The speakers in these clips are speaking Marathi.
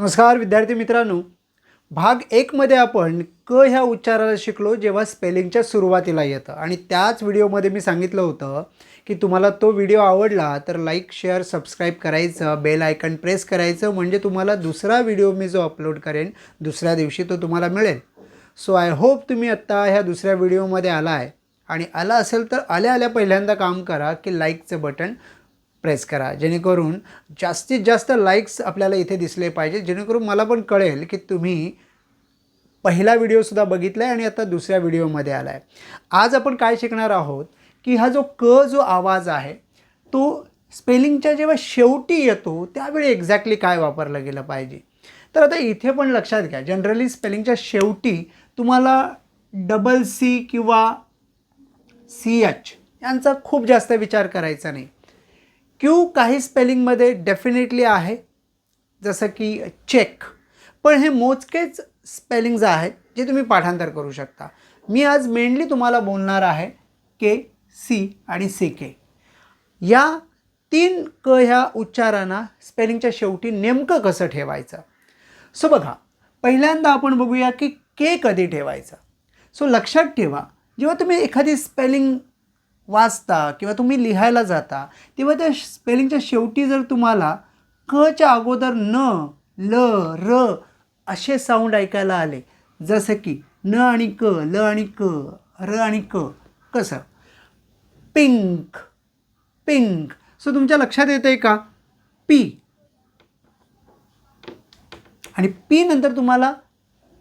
नमस्कार विद्यार्थी मित्रांनो. भाग एकमध्ये आपण क ह्या उच्चाराला शिकलो जेव्हा स्पेलिंगच्या सुरुवातीला येतं. आणि त्याच व्हिडिओमध्ये मी सांगितलं होतं की तुम्हाला तो व्हिडिओ आवडला तर लाईक शेअर सबस्क्राईब करायचं बेल आयकन प्रेस करायचं म्हणजे तुम्हाला दुसरा व्हिडिओ मी जो अपलोड करेन दुसऱ्या दिवशी तो तुम्हाला मिळेल. सो आय होप तुम्ही आत्ता ह्या दुसऱ्या व्हिडिओमध्ये आला आहे आणि आला असेल तर आल्या आल्या पहिल्यांदा काम करा की लाईकचं बटन प्रेस करा. जेणेकरून जास्तीत जास्त लाईक्स आपल्याला इथे दिसले पाहिजे. जेणेकरून मला पण कळेल की तुम्ही पहिला व्हिडिओसुद्धा बघितला आहे आणि आता दुसऱ्या व्हिडिओमध्ये आला आहे आज आपण काय शिकणार आहोत? की हा जो क जो आवाज आहे तो स्पेलिंगच्या जेव्हा शेवटी येतो त्यावेळी एक्झॅक्टली काय वापरलं गेलं पाहिजे? तर आता इथे पण लक्षात घ्या. जनरली स्पेलिंगच्या शेवटी तुम्हाला डबल सी किंवा सी एच यांचा खूप जास्त विचार करायचा नाही. क्यू काही स्पेलिंगमध्ये डेफिनेटली आहे जसं की चेक पण हे मोजकेच स्पेलिंग्ज आहेत जे तुम्ही पाठांतर करू शकता. मी आज मेनली तुम्हाला बोलणार आहे के सी आणि सी के या तीन क ह्या उच्चारांना स्पेलिंगच्या शेवटी नेमकं कसं ठेवायचं? सो बघा पहिल्यांदा आपण बघूया की के कधी ठेवायचं? सो लक्षात ठेवा जेव्हा तुम्ही एखादी स्पेलिंग वाचता किंवा तुम्ही लिहायला जाता तेव्हा त्या स्पेलिंगच्या शेवटी जर तुम्हाला कच्या अगोदर न ल र असे साऊंड ऐकायला आले जसं की न आणि क ल आणि क र आणि क कसं? Pink pink. सो तुमच्या लक्षात येतं आहे का? पी. आणि पी नंतर तुम्हाला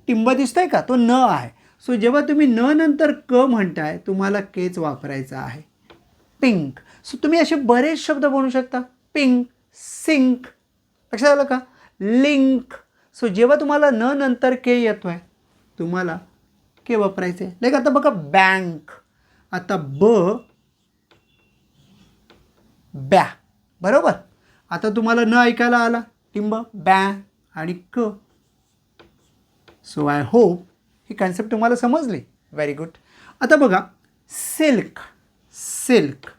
टिंब दिसतोय का? तो न आहे. सो जेव्हा तुम्ही न नंतर क म्हणताय तुम्हाला केच वापरायचा आहे. पिंक. सो तुम्ही असे बरेच शब्द बनवू शकता. Pink sink. लक्षात आलं का? लिंक. सो जेव्हा तुम्हाला न नंतर के येतो आहे तुम्हाला के वापरायचे लाईक आता बघा बँक. आता ब बॅ बरोबर? आता तुम्हाला न ऐकायला आला. टिंब बॅ आणि क. सो आय होप ही कन्सेप्ट तुम्हाला समजली. व्हेरी गुड आता बघा सिल्क सिल्क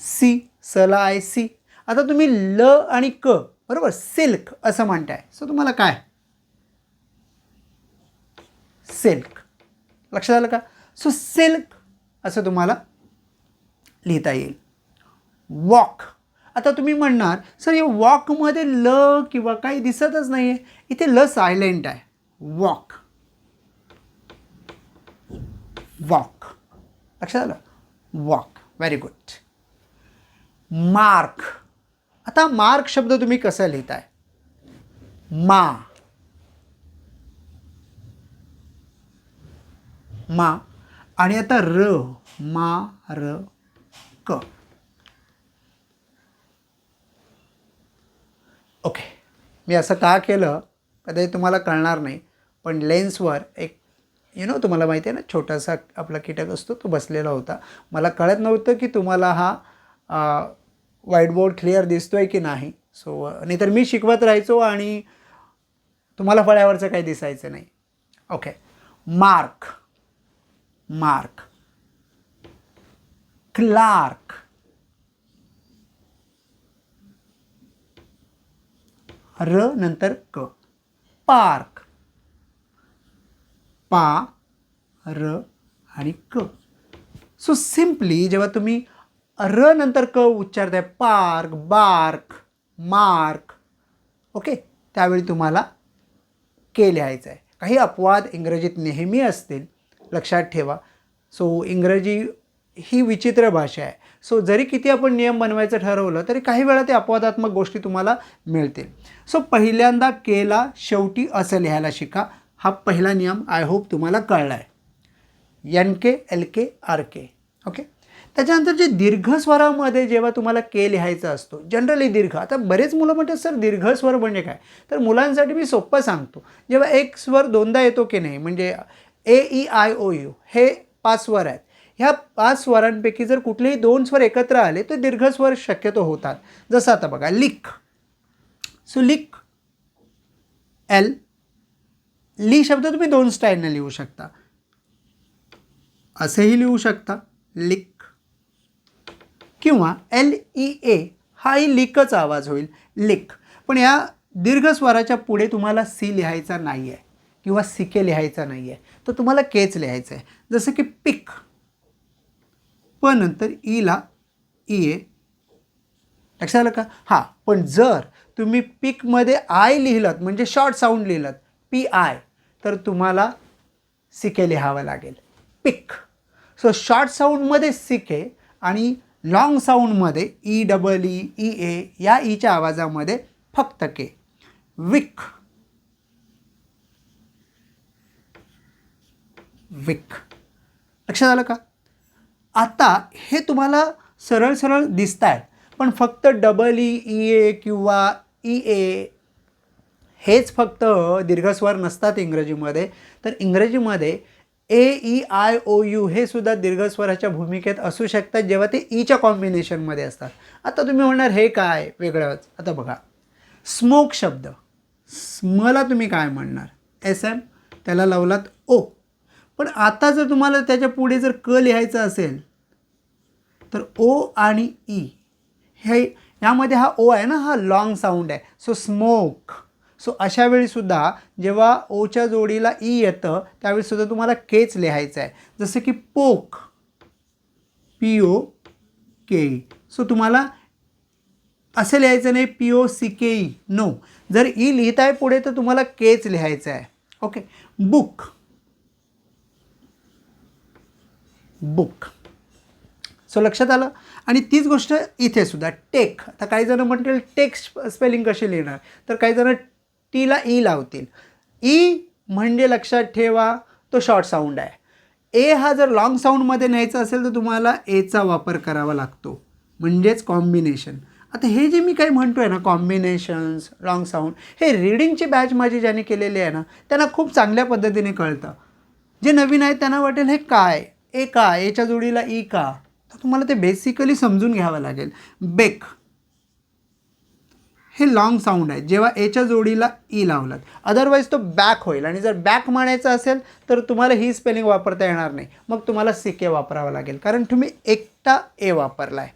सी सला आय सी आता तुम्ही ल आणि क बरोबर? सिल्क असं म्हणताय. सो तुम्हाला काय? सिल्क लक्षात आलं का? सो सिल्क असं तुम्हाला लिहिता येईल. वॉक आता तुम्ही म्हणणार सर हे वॉकमध्ये ल किंवा काही दिसतच नाही आहे इथे ल सायलेंट आहे. वॉक. वॉक. लक्षात आलं? वॉक. Very good mark. आता मार्क शब्द तुम्ही कसं लिहिताय? मा. मा. आणि आता र. मा र क ओके मी असं का केलं? कदाचित तुम्हाला कळणार नाही. पण लेन्सवर एक यु नो तुम्हाला माहिती आहे ना छोटासा आपला कीटक असतो तो बसलेला होता. मला कळत नव्हतं की तुम्हाला हा व्हाईट बोर्ड क्लिअर दिसतो आहे की नाही. सो नाहीतर मी शिकवत राहायचो आणि तुम्हाला फळ्यावरचं काही दिसायचं नाही. ओके मार्क मार्क क्लार्क र नंतर क पार्क पा र आणि क. सो सिम्पली जेव्हा तुम्ही र नंतर क उच्चारताय पार्क बार्क मार्क ओके त्यावेळी तुम्हाला के लिहायचं आहे काही अपवाद इंग्रजीत नेहमी असतील लक्षात ठेवा. सो इंग्रजी ही विचित्र भाषा आहे. सो जरी किती आपण नियम बनवायचं ठरवलं तरी काही वेळा ते अपवादात्मक गोष्टी तुम्हाला मिळतील. सो पहिल्यांदा केला शेवटी असं लिहायला शिका. हा पहिला नियम आय होप तुम्हाला कळला आहे N K L K R K okay त्याच्यानंतर जे दीर्घ स्वरामध्ये जेव्हा तुम्हाला के लिहायचा असतो जनरली दीर्घ. आता बरेच मुलं म्हणतात सर दीर्घ स्वर म्हणजे काय? तर मुलांसाठी मी सोप्पं सांगतो. जेव्हा एक स्वर दोनदा येतो की नाही म्हणजे A E I O U हे पाच स्वर आहेत. ह्या पाच स्वरांपैकी जर कुठलेही दोन स्वर एकत्र आले तर दीर्घ स्वर शक्यतो होतात. जसं आता बघा लिख. सो लिख एल ली शब्द तुम्ही दोन स्टाईलने लिहू शकता. असेही लिहू शकता. लिक किंवा एल ई ए हाही लिकच आवाज होईल. लिक पण या दीर्घ स्वराच्या पुढे तुम्हाला सी लिहायचा नाही आहे किंवा सिके लिहायचा नाही आहे तर तुम्हाला केच लिहायचं आहे जसं की पिक. पण नंतर e ईला ई ए लक्षात आलं का? हां पण जर तुम्ही पिकमध्ये आय लिहिलं म्हणजे शॉर्ट साऊंड लिहिलं पी आय तर तुम्हाला सिके लिहावं लागेल. पिक. सो शॉर्ट साऊंडमध्ये सिके आणि long साऊंडमध्ये E double E E A या e ईच्या आवाजामध्ये फक्त के. विक विक लक्षात आलं का? आता हे तुम्हाला सरळ सरळ दिसत आहेत पण फक्त डबल ई ई ए किंवा ई ए हेच फक्त दीर्घस्वर नसतात इंग्रजीमध्ये. तर इंग्रजीमध्ये A E I O U हे सुद्धा दीर्घस्वराच्या भूमिकेत असू शकतात जेव्हा ते ईच्या कॉम्बिनेशनमध्ये असतात. आता तुम्ही म्हणणार हे काय? वेगळंच. आता बघा. स्मोक शब्द. स्मला तुम्ही काय म्हणणार? एस एम त्याला लावलात ओ पण आता जर तुम्हाला त्याच्या पुढे जर क लिहायचं असेल तर ओ आणि ई हे यामध्ये हा ओ आहे ना हा लॉंग साऊंड आहे. सो स्मोक सो अशा वेळीसुद्धा जेव्हा ओच्या जोडीला ई येतं त्यावेळीसुद्धा तुम्हाला केच लिहायचं आहे. जसं की पोक पी ओ के सो तुम्हाला असं लिहायचं नाही P O C K E no जर e ई लिहित आहे पुढे तर तुम्हाला केच लिहायचं आहे. ओके बुक बुक सो लक्षात आलं? आणि तीच गोष्ट इथे सुद्धा. टेक आता काही जण म्हणतील टेक्स्ट स्पेलिंग कशी लिहिणार? तर काही जण टीला ई लावतील. ई म्हणजे लक्षात ठेवा तो शॉर्ट साऊंड आहे. ए हा जर लॉंग साऊंडमध्ये न्यायचा असेल तर तुम्हाला एचा वापर करावा लागतो. म्हणजेच कॉम्बिनेशन आता हे जे मी काही म्हणतो आहे ना कॉम्बिनेशन्स लॉंग साऊंड हे रीडिंगची बॅच माझी ज्याने केलेली आहे ना त्यांना खूप चांगल्या पद्धतीने कळतं. जे नवीन आहेत त्यांना वाटेल हे काय? ए का? एच्या जोडीला ई का? तर तुम्हाला ते बेसिकली समजून घ्यावं लागेल. बेक. हे लॉंग साऊंड आहे. जेव्हा एच्या जोडीला ई लावलात. अदरवाईज तो बॅक होईल. आणि जर बॅक म्हणायचं असेल तर तुम्हाला ही स्पेलिंग वापरता येणार नाही. मग तुम्हाला सिके वापरावं लागेल. कारण तुम्ही एकटा ए वापरला आहे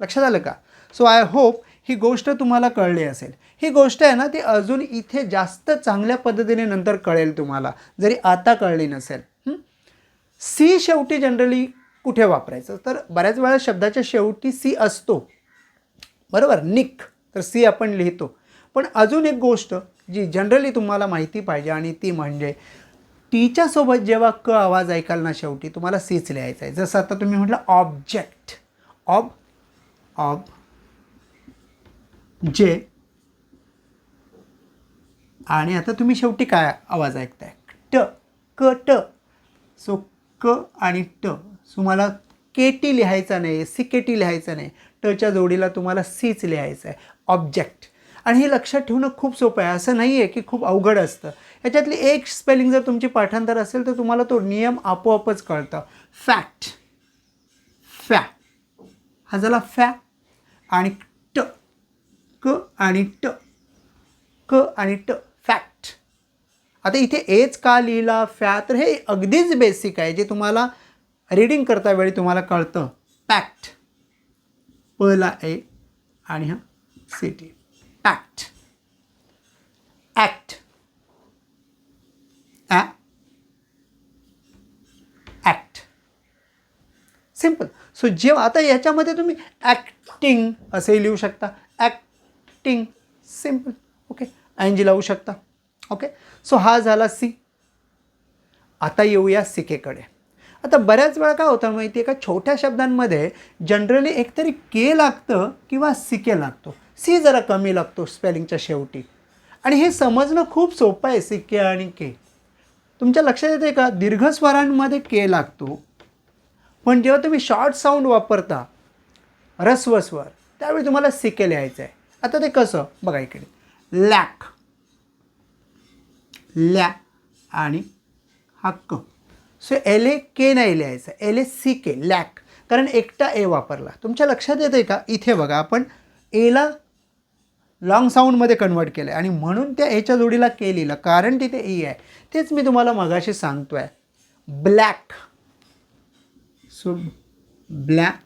लक्षात आलं का? सो आय होप ही गोष्ट तुम्हाला कळली असेल. ही गोष्ट आहे ना ती अजून इथे जास्त चांगल्या पद्धतीने नंतर कळेल तुम्हाला. जरी आता कळली नसेल. सी शेवटी जनरली कुठे वापरायचं? तर बऱ्याच वेळा शब्दाच्या शेवटी सी असतो. बरोबर? निक. तर सी आपण लिहितो. पण अजून एक गोष्ट जी जनरली तुम्हाला माहिती पाहिजे आणि ती म्हणजे टीच्यासोबत जेव्हा क आवाज ऐकाल ना शेवटी तुम्हाला सीच लिहायचं आहे. जसं आता तुम्ही म्हटलं ऑब्जेक्ट ऑब ऑब जे आणि आता तुम्ही शेवटी काय आवाज ऐकताय? ट क ट. सो क आणि ट. तुम्हाला के टी लिहायचा नाही सी के टी लिहायचा नाही. टच्या जोडीला तुम्हाला सीच लिहायचं आहे. ऑब्जेक्ट आणि हे लक्षात ठेवणं खूप सोपं आहे. असं नाही आहे की खूप अवघड असतं. याच्यातली एक स्पेलिंग जर तुमची पाठांतर असेल तर तुम्हाला तो नियम आपोआपच कळतं. फॅक्ट फॅ हा झाला फॅ आणि ट क आणि ट क आणि ट फॅक्ट आता इथे एच का लिहिला? फॅ तर हे अगदीच बेसिक आहे जे तुम्हाला रीडिंग करता वेळी तुम्हाला कळतं. पॅक्ट पला ए आणि हा सी टी पॅक्ट ॲक्ट ॲ ॲक्ट सिंपल सो जेव्हा आता याच्यामध्ये तुम्ही ॲक्टिंग असेही लिहू शकता. Acting simple okay N G लावू शकता. ओके सो हा झाला सी आता येऊया सिकेकडे. आता बऱ्याच वेळा काय होतं माहिती आहे का? छोट्या शब्दांमध्ये जनरली एकतरी के लागतं किंवा सिके लागतो. सी जरा कमी लागतो स्पेलिंगच्या शेवटी. आणि हे समजणं खूप सोपं आहे सी के आणि के तुमच्या लक्षात येते का? दीर्घस्वरांमध्ये के लागतो. पण जेव्हा तुम्ही शॉर्ट साऊंड वापरता रस्व स्वर त्यावेळी तुम्हाला सी के लिहायचं आहे. आता ते कसं? बघा इकडे. लॅक. लॅ आणि हक्क. सो एल ए के नाही लिहायचं. L A C K lack. कारण एकटा ए वापरला. तुमच्या लक्षात येतं आहे का? इथे बघा आपण एला लॉंग साऊंडमध्ये कन्वर्ट केलं आहे आणि म्हणून त्या एच्या जोडीला के लिहिलं. कारण तिथे ई आहे. तेच मी तुम्हाला मगाशी सांगतो आहे ब्लॅक सो ब्लॅक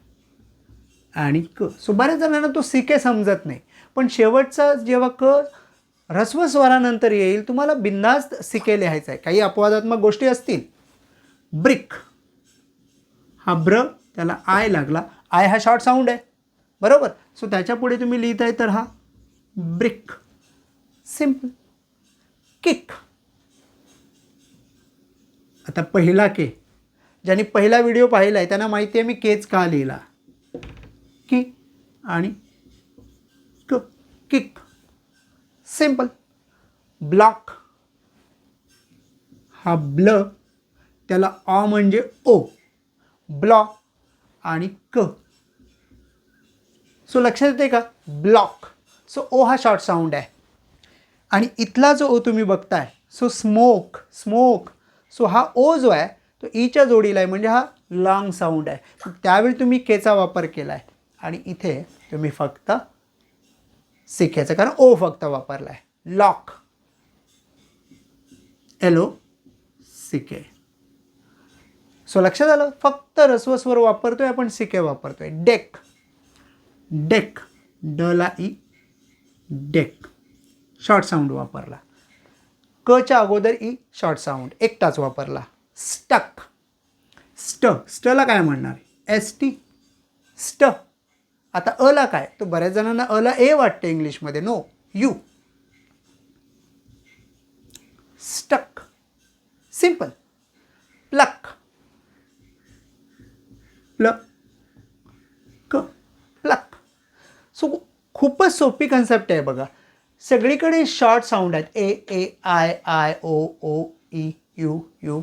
आणि क सो बऱ्याच जणांना तो सिके समजत नाही. पण शेवटचा जेव्हा क ऱ्हस्व स्वरानंतर येईल तुम्हाला बिंदास्त सिके लिहायचं आहे. काही अपवादात्मक गोष्टी असतील? ब्रिक हा ब्र त्याला आय लागला. आय हा शॉर्ट साऊंड आहे. बरोबर? सो त्याच्यापुढे तुम्ही लिहित आहे तर हा ब्रिक सिंपल किक आता पहिला के. ज्यांनी पहिला व्हिडिओ पाहिला आहे त्यांना माहिती आहे मी केच का लिहिला. की आणि क किक सिंपल ब्लॉक हा ब्ल त्याला ऑ म्हणजे ओ ब्लॉ आणि क सो लक्षात येते का? ब्लॉक सो ओ हा शॉर्ट साऊंड आहे. आणि इथला जो ओ तुम्ही बघताय सो स्मोक स्मोक सो हा ओ जो आहे तो ईच्या जोडीला आहे म्हणजे हा लाँग साऊंड आहे. त्यावेळी तुम्ही केचा वापर केला आहे आणि इथे तुम्ही फक्त सिकेचा कारण ओ फक्त वापरला आहे लॉक. एलो सिके. सो लक्षात आलं? फक्त रस्वस्वर वापरतोय आपण सिके वापरतोय. डेक. डेक. डला ई डेक. शॉर्ट साऊंड वापरला. कच्या अगोदर ई शॉर्ट साऊंड. एकटाच वापरला. स्टक. स्ट. स्टला काय म्हणणार? एस टी स्ट. आता अला काय? तो बऱ्याच जणांना अला ए वाटते इंग्लिशमध्ये. No you stuck. Simple pluck pluck pluck so खूपच सोपी कन्सेप्ट आहे बघा. सगळीकडे शॉर्ट साऊंड आहेत. A A I I O O E U U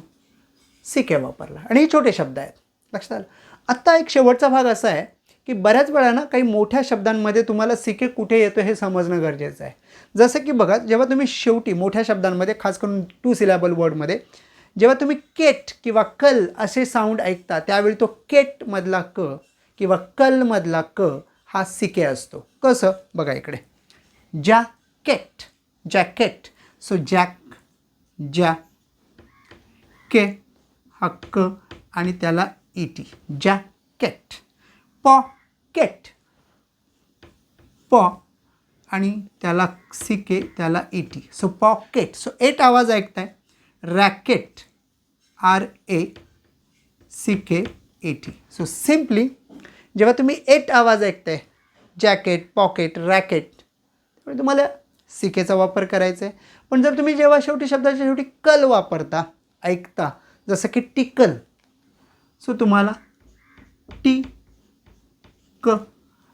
C K वापरला. आणि हे छोटे शब्द आहेत. लक्षात आलं? आत्ता एक शेवटचा भाग असा आहे की बऱ्याच वेळा ना काही मोठ्या शब्दांमध्ये तुम्हाला सिके कुठे येतो हे समजणं गरजेचं आहे. जसं की बघा जेव्हा तुम्ही शेवटी मोठ्या शब्दांमध्ये खास करून टू सिलॅबल वर्डमध्ये जेव्हा तुम्ही केट किंवा कल असे साऊंड ऐकता त्यावेळी तो केटमधला क किंवा कलमधला क हा सिके असतो. कसं? बघा इकडे. Jacket. Jacket. So jack jack हक्क आणि त्याला ई टी जॅकेट. पॉकेट. पॉ आणि त्याला सी के त्याला E T so pocket. So et आवाज ऐकताय. Racket. R A C K A T so simply जेव्हा तुम्ही एट आवाज ऐकताय जॅकेट पॉकेट रॅकेट त्यामुळे तुम्हाला सिकेचा वापर करायचा आहे पण जर तुम्ही जेव्हा शेवटी शब्दाच्या शेवटी कल वापरता ऐकता जसं की टिकल सो तुम्हाला टी क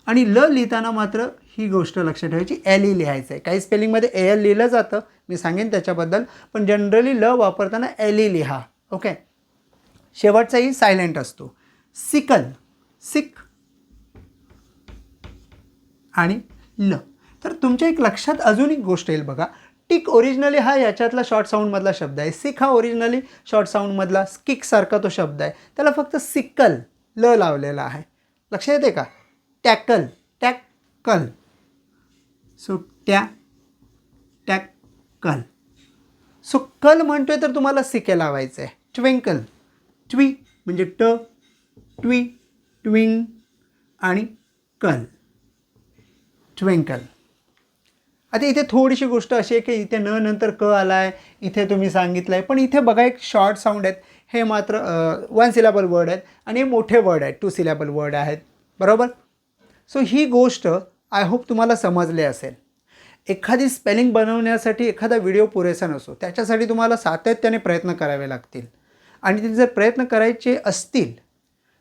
आणि ल लिहिताना मात्र ही गोष्ट लक्षात ठेवायची एल ई लिहायचं आहे काही स्पेलिंगमध्ये ए एल लिहिलं जातं मी सांगेन त्याच्याबद्दल पण जनरली ल वापरताना एल ई लिहा ओके? शेवटचाही सायलेंट असतो. सिकल सिक आणि ल. तर तुमच्या एक लक्षात अजून एक गोष्ट येईल बघा. टिक ओरिजिनली हा याच्यातला शॉर्ट साऊंडमधला शब्द आहे. सिक हा ओरिजिनली शॉर्ट साऊंडमधला किकसारखा तो शब्द आहे. त्याला फक्त सिक्कल ल लावलेला आहे. लक्षात येते का? Tackle tackle. सो टॅ टॅकल. सो कल म्हणतोय तर तुम्हाला सिके लावायचं आहे. ट्विंकल. ट्वी म्हणजे ट ट्वी ट्विंग आणि कल. ट्विंकल आता इथे थोडीशी गोष्ट अशी आहे की इथे न नंतर क आला आहे इथे तुम्ही सांगितलं आहे पण इथे बघा एक शॉर्ट साऊंड आहेत. हे मात्र वन सिलेबल वर्ड आहेत आणि हे मोठे वर्ड आहेत. टू सिलेबल वर्ड आहेत. बरोबर? सो ही गोष्ट आय होप तुम्हाला समजले असेल. एखादी स्पेलिंग बनवण्यासाठी एखादा व्हिडिओ पुरेसा नसतो. त्याच्यासाठी तुम्हाला सातत्याने प्रयत्न करावे लागतील. आणि ते जर प्रयत्न करायचे असतील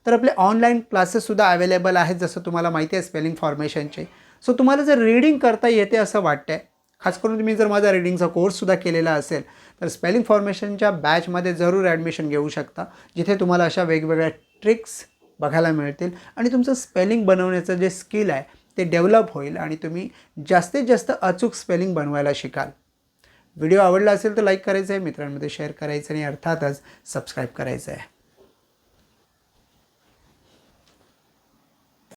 तर आपले ऑनलाईन क्लासेससुद्धा अवेलेबल आहेत जसं तुम्हाला माहिती आहे स्पेलिंग फॉर्मेशनचे सो तुम्हाला जर रीडिंग करता येते असं वाटतं आहे खास करून तुम्ही जर माझा रीडिंगचा कोर्ससुद्धा केलेला असेल तर स्पेलिंग फॉर्मेशनच्या बॅचमध्ये जरूर ॲडमिशन घेऊ शकता जिथे तुम्हाला अशा वेगवेगळ्या ट्रिक्स बघायला मिळतील आणि तुमचं स्पेलिंग बनवण्याचं जे स्किल आहे ते डेव्हलप होईल आणि तुम्ही जास्तीत जास्त अचूक स्पेलिंग बनवायला शिकाल. व्हिडिओ आवडला असेल तर लाईक करायचं आहे मित्रांमध्ये शेअर करायचं आणि अर्थातच सबस्क्राईब करायचं आहे